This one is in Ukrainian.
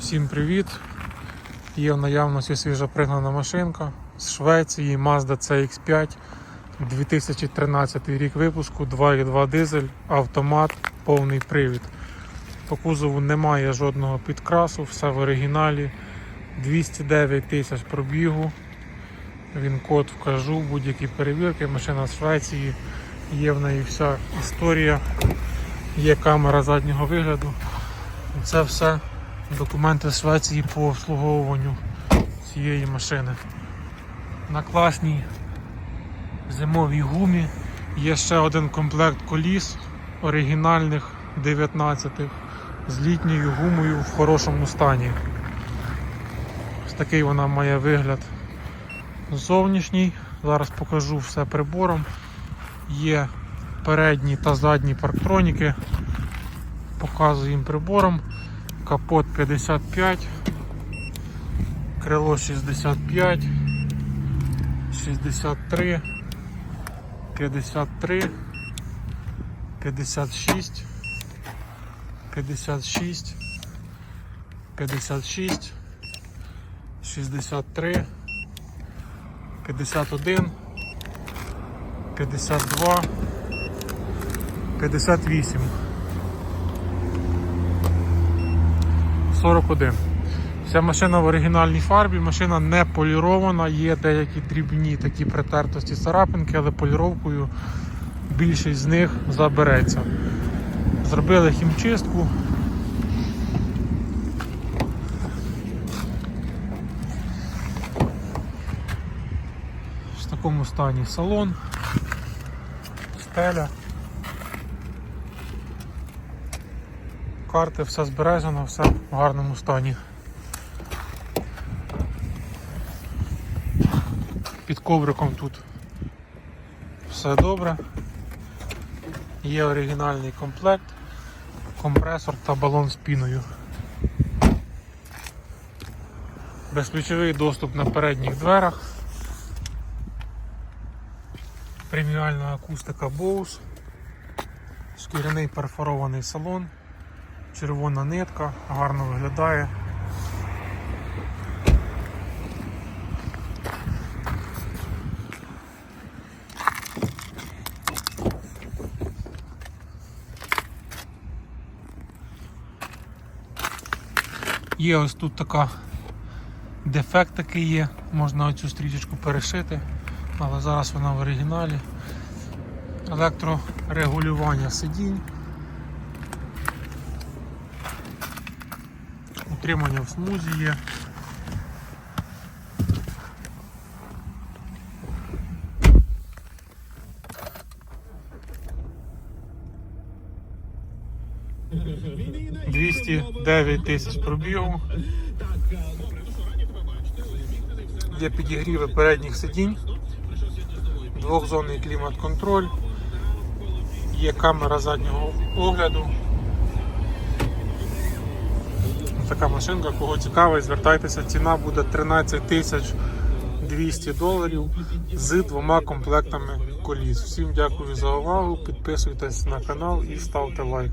Всім привіт! Є в наявності свіжа пригнана машинка з Швеції Mazda CX5 2013 рік випуску, 2.2 дизель, автомат, повний привід. По кузову немає жодного підкрасу, все в оригіналі. 209 тисяч пробігу. Він код вкажу, будь-які перевірки. Машина з Швеції, є в неї вся історія, є камера заднього вигляду. Це все документи Швеції по обслуговуванню цієї машини. На класній зимовій гумі є ще один комплект коліс оригінальних 19-х з літньою гумою в хорошому стані. Ось такий вона має вигляд зовнішній. Зараз покажу все прибором. Є передні та задні парктроніки. Показуємо прибором. Капот 55, крило 65, 63, 53, 56, 56, 56, 63, 51, 52, 58. 41. Вся машина в оригінальній фарбі, машина не полірована, є деякі дрібні такі притертості царапинки, але поліровкою більшість з них забереться. Зробили хімчистку. В такому стані салон, стеля. Карти, все збережено, все в гарному стані. Під ковриком тут все добре. Є оригінальний комплект, компресор та балон з піною. Безключовий доступ на передніх дверах. Преміальна акустика Bose, шкіряний перфорований салон червона нитка, гарно виглядає. Є ось тут така дефект такий є, можна оцю стрічечку перешити, але зараз вона в оригіналі. Електрорегулювання сидінь. Утримання в смузі є. Двісті дев'ять тисяч пробігу. Є підігріви передніх сидінь, двохзонний клімат-контроль, є камера заднього огляду. Така машинка, кого цікавить, звертайтеся, ціна буде 13 тисяч 200 доларів з двома комплектами коліс. Всім дякую за увагу, підписуйтесь на канал і ставте лайк.